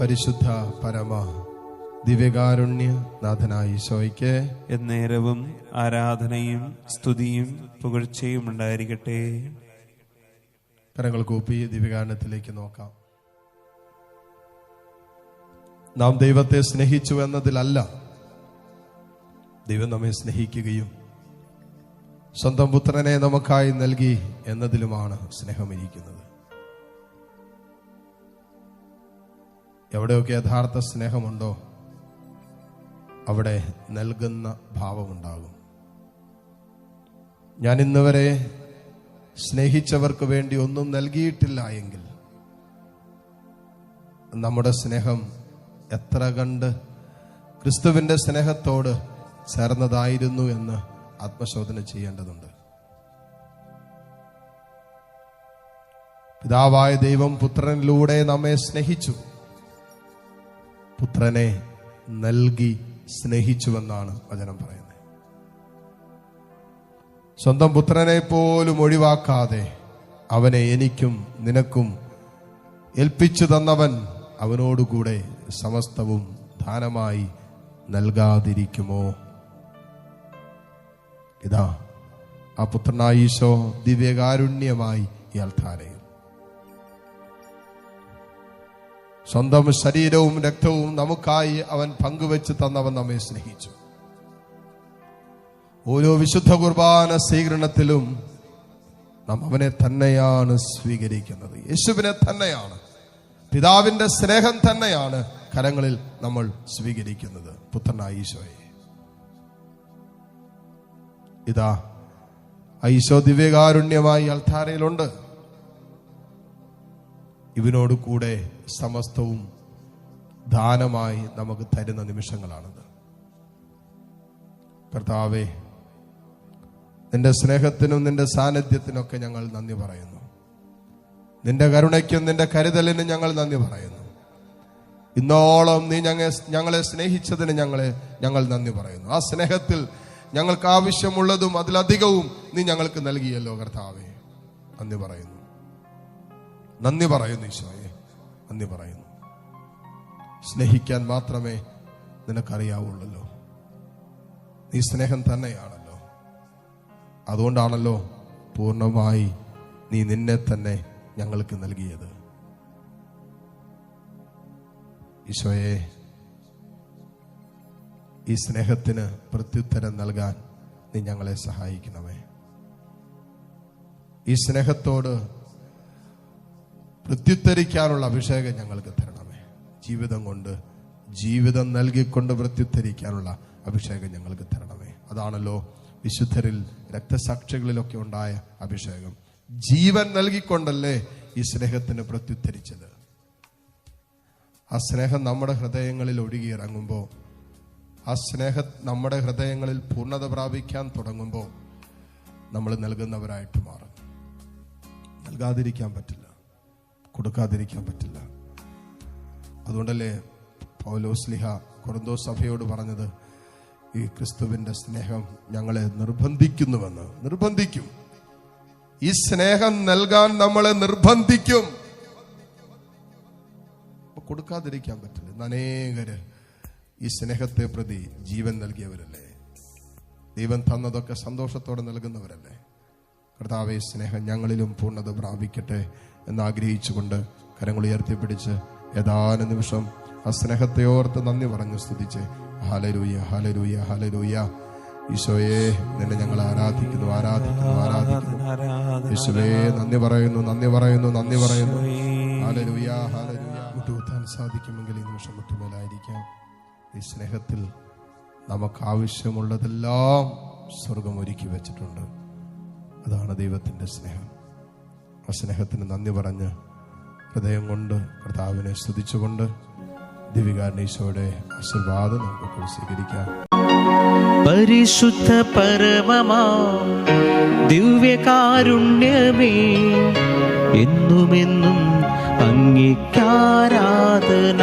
പരിശുദ്ധ പരമ ദിവ്യകാരുണ്യ നാഥനായ ഈശോയ്ക്ക് എന്നേരവും ആരാധനയും സ്തുതിയും പുകഴ്ചയും ഉണ്ടായിരിക്കട്ടെ. കരങ്ങൾ കൂപ്പി ദിവ്യകാരണത്തിലേക്ക് നോക്കാം. നാം ദൈവത്തെ സ്നേഹിച്ചു എന്നതിലല്ല ദൈവം നമ്മെ സ്നേഹിക്കുകയും സ്വന്തം പുത്രനെ നമുക്കായി നൽകി എന്നതിലുമാണ് സ്നേഹമിരിക്കുന്നത്. എവിടെയൊക്കെ യഥാർത്ഥ സ്നേഹമുണ്ടോ അവിടെ നൽകുന്ന ഭാവമുണ്ടാകും. ഞാൻ ഇന്നുവരെ സ്നേഹിച്ചവർക്ക് വേണ്ടി ഒന്നും നൽകിയിട്ടില്ല എങ്കിൽ നമ്മുടെ സ്നേഹം എത്ര കണ്ട് ക്രിസ്തുവിന്റെ സ്നേഹത്തോട് ചേർന്നതായിരുന്നു എന്ന് ആത്മശോധന ചെയ്യേണ്ടതുണ്ട്. പിതാവായ ദൈവം പുത്രനിലൂടെ നമ്മെ സ്നേഹിച്ചു. പുത്രനെ നൽകി സ്നേഹിച്ചുവെന്നാണ് വചനം പറയുന്നത്. സ്വന്തം പുത്രനെ പോലും ഒഴിവാക്കാതെ അവനെ എനിക്കും നിനക്കും ഏൽപ്പിച്ചു തന്നവൻ അവനോടുകൂടെ സമസ്തവും ദാനമായി നൽകാതിരിക്കുമോ? ഇതാ ആ പുത്രനായ ഈശോ ദിവ്യകാരുണ്യമായി ഈ അൽത്താരയിൽ സ്വന്തം ശരീരവും രക്തവും നമുക്കായി അവൻ പങ്കുവെച്ച് തന്നവൻ നമ്മെ സ്നേഹിച്ചു. ഓരോ വിശുദ്ധ കുർബാന സ്വീകരണത്തിലും നാം അവനെ തന്നെയാണ് സ്വീകരിക്കുന്നത്. യേശുവിനെ തന്നെയാണ്. പിതാവിന്റെ സ്നേഹം തന്നെയാണ് കരങ്ങളിൽ നമ്മൾ സ്വീകരിക്കുന്നത്. പുത്രനായ ഈശോയെ. ഇതാ ഐശോ ദിവ്യകാരുണ്യമായി അൾത്താരയിലുണ്ട്. ഇവനോട് കൂടെ സമസ്തവും ദാനമായി നമുക്ക് തരുന്ന നിമിഷങ്ങളാണത്. കർത്താവേ നിന്റെ സ്നേഹത്തിനും നിന്റെ സാന്നിധ്യത്തിനൊക്കെ ഞങ്ങൾ നന്ദി പറയുന്നു. നിന്റെ കരുണയ്ക്കും നിന്റെ കരുതലിനും ഞങ്ങൾ നന്ദി പറയുന്നു. ഇന്നോളം നീ ഞങ്ങൾ ഞങ്ങളെ സ്നേഹിച്ചതിന് ഞങ്ങളെ ഞങ്ങൾ നന്ദി പറയുന്നു. ആ സ്നേഹത്തിൽ ഞങ്ങൾക്ക് ആവശ്യമുള്ളതും അതിലധികവും നീ ഞങ്ങൾക്ക് നൽകിയല്ലോ കർത്താവേ. നന്ദി പറയുന്നു. നന്ദി പറയുന്നു ഈശോയെ. നന്ദി പറയുന്നു. സ്നേഹിക്കാൻ മാത്രമേ നിനക്കറിയാവുള്ളല്ലോ. നീ സ്നേഹം തന്നെയാണല്ലോ. അതുകൊണ്ടാണല്ലോ പൂർണമായി നീ നിന്നെ തന്നെ ഞങ്ങൾക്ക് നൽകിയത്. ഈശോയെ ഈ സ്നേഹത്തിന് പ്രത്യുത്തരം നൽകാൻ നീ ഞങ്ങളെ സഹായിക്കണമേ. ഈ സ്നേഹത്തോട് പ്രത്യുത്തരിക്കാനുള്ള അഭിഷേകം ഞങ്ങൾക്ക് തരണമേ. ജീവിതം കൊണ്ട് ജീവിതം നൽകിക്കൊണ്ട് പ്രത്യുത്തരിക്കാനുള്ള അഭിഷേകം ഞങ്ങൾക്ക് തരണമേ. അതാണല്ലോ വിശുദ്ധരിൽ രക്തസാക്ഷികളിലൊക്കെ ഉണ്ടായ അഭിഷേകം. ജീവൻ നൽകിക്കൊണ്ടല്ലേ ഈ സ്നേഹത്തിന് പ്രത്യുത്തരിച്ചത് ആ സ്നേഹം നമ്മുടെ ഹൃദയങ്ങളിൽ ഒഴുകിയിറങ്ങുമ്പോൾ ആ സ്നേഹം നമ്മുടെ ഹൃദയങ്ങളിൽ പൂർണത പ്രാപിക്കാൻ തുടങ്ങുമ്പോൾ നമ്മൾ നൽകുന്നവരായിട്ട് മാറും. നൽകാതിരിക്കാൻ പറ്റില്ല. കൊടുക്കാതിരിക്കാൻ പറ്റില്ല. അതുകൊണ്ടല്ലേ പൗലോസ്ലിഹ കൊറന്തോ സഭയോട് പറഞ്ഞത് ഈ ക്രിസ്തുവിന്റെ സ്നേഹം ഞങ്ങളെ നിർബന്ധിക്കുന്നുവെന്ന്. നിർബന്ധിക്കും. ഈ സ്നേഹം നൽകാൻ നമ്മളെ നിർബന്ധിക്കും. കൊടുക്കാതിരിക്കാൻ പറ്റില്ല. അനേകര് ഈ സ്നേഹത്തെ പ്രതി ജീവൻ നൽകിയവരല്ലേ? ദൈവം തന്നതൊക്കെ സന്തോഷത്തോടെ നൽകുന്നവരല്ലേ? കർത്താവെ സ്നേഹം ഞങ്ങളിലും പൂർണത പ്രാപിക്കട്ടെ എന്ന് ആഗ്രഹിച്ചുകൊണ്ട് കരങ്ങൾ ഉയർത്തിപ്പിടിച്ച് ഏതാനും നിമിഷം ആ സ്നേഹത്തെ ഓർത്ത് നന്ദി പറഞ്ഞു സ്തുതിച്ച് ഹലരൂയ ഹലരൂയ ഹലരൂയ ഈശോയെ നിന്നെ ഞങ്ങൾ ആരാധിക്കുന്നു ആരാധിക്കുന്നു ആരാധിക്കുന്നു. ഈശോയെ നന്ദി പറയുന്നു നന്ദി പറയുന്നു നന്ദി പറയുന്നു. ഹലരൂയ ഹാലരൂയ സാധിക്കുമെങ്കിൽ ഈ നിമിഷം മുട്ടുമേലായിരിക്കാം. ഈ സ്നേഹത്തിൽ നമുക്ക് ആവശ്യമുള്ളതെല്ലാം സ്വർഗം ഒരുക്കി വെച്ചിട്ടുണ്ട്. അതാണ് ദൈവത്തിന്റെ സ്നേഹം. ആ സ്നേഹത്തിന് നന്ദി പറഞ്ഞ് ഹൃദയം കൊണ്ട് കർത്താവിനെ സ്തുതിച്ചുകൊണ്ട് ദിവികാരണീശോയുടെ ആശീർവാദം നമുക്ക് സ്വീകരിക്കാം. പരിശുദ്ധ പരമമാ ദിവ്യകാരുണ്യമേ എന്നുമെന്നും അംഗീകാരാധന.